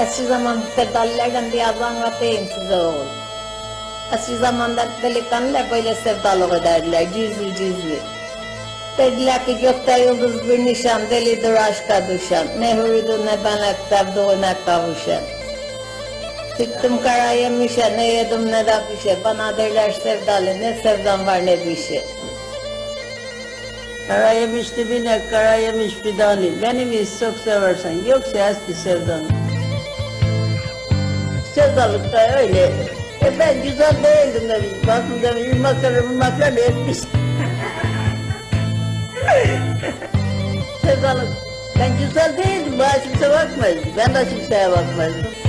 Eski zaman sevdalılardan biraz anlatayım size oğul. Eski zamanda delikanlılar böyle sevdalık ederdiler, cüzlü cüzlü. Dediler ki gökte yıldız bir nişan, delidir aşka düşen. Ne huridu ne benek sevduğuna kavuşan. Çıktım kara yemişe, ne yedim ne de bir şey. Bana derler sevdalı, ne sevdam var ne bir şey. Kara yemiş dibine, kara yemiş fidani. Beni mi çok seversen, yoksa eski sevdan. Sevdalıkta öyle. E ben güzel değildim demiş. Bakın demiş, ırmaklar ırmaklar etmiş. Sevdalık. Ben güzel değildim, bana kimse bakmaz. Ben de kimseye bakmazdım.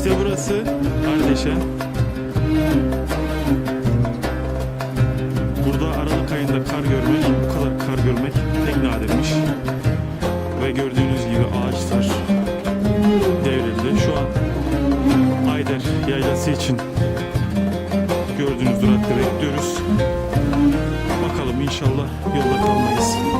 İşte burası Ardeşen. Burada Aralık ayında kar görmek, bu kadar kar görmek pek nadirmiş. Ve gördüğünüz gibi ağaçlar devrildi. Şu an Ayder yaylası için gördüğünüz durakta bekliyoruz. Bakalım inşallah yolda kalmayız.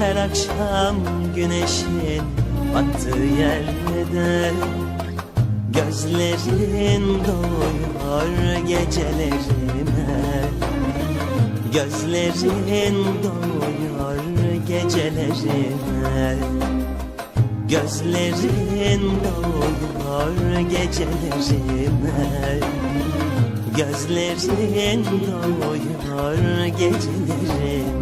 her akşam güneşin battığı yerde Gözlerin doyuyor gecelerime. Gözlerin doyuyor gecelerime. Gözlerin doyuyor gecelerime. Gözlerin doyuyor gecelerime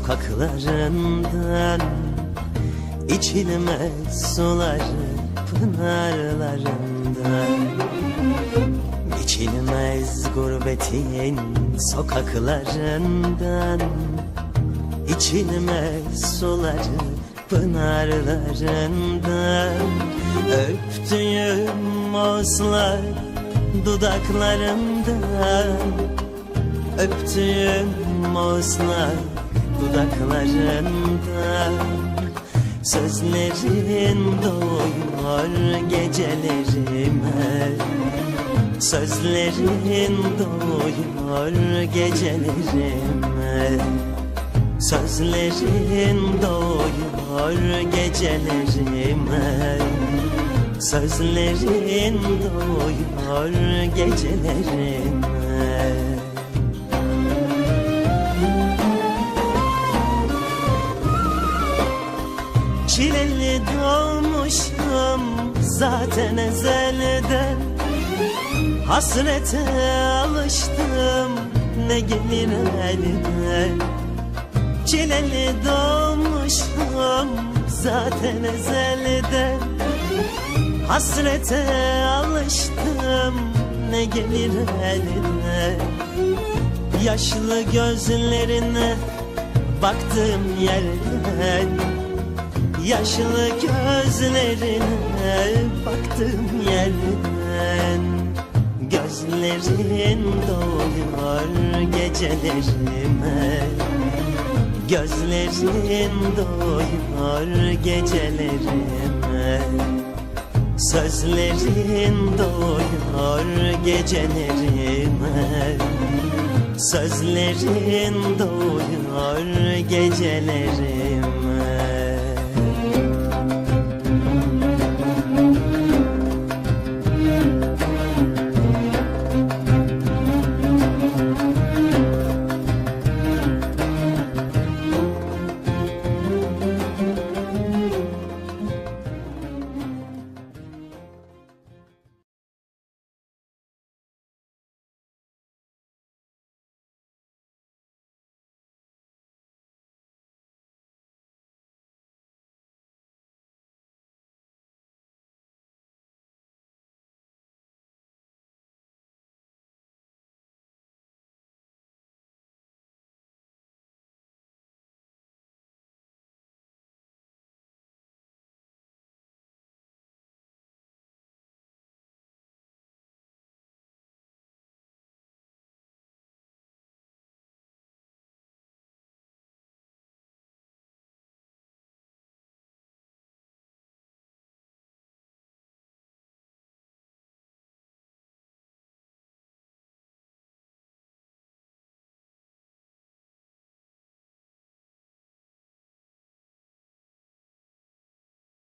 sokaklarından İçilmez suları pınarlarından. Geçilmez gurbetin sokaklarından İçilmez suları pınarlarından. Öptüğüm moslar dudaklarımdan Öptüğüm moslar dudaklarından Sözlerin doyuyor gecelerime. Sözlerin doyuyor gecelerime. Sözlerin doyuyor gecelerime. Sözlerin doyuyor gecelerime Çileli doğmuşum zaten ezelden. Hasrete alıştım ne gelir eline. Çileli doğmuşum zaten ezelden. Hasrete alıştım ne gelir eline. Yaşlı gözlerine baktığım yerden Yaşlı gözlerine baktığım yerden. Gözlerin doyuyor gecelerime. Gözlerin doyuyor gecelerime. Sözlerin doyuyor gecelerime. Sözlerin doyuyor gecelerime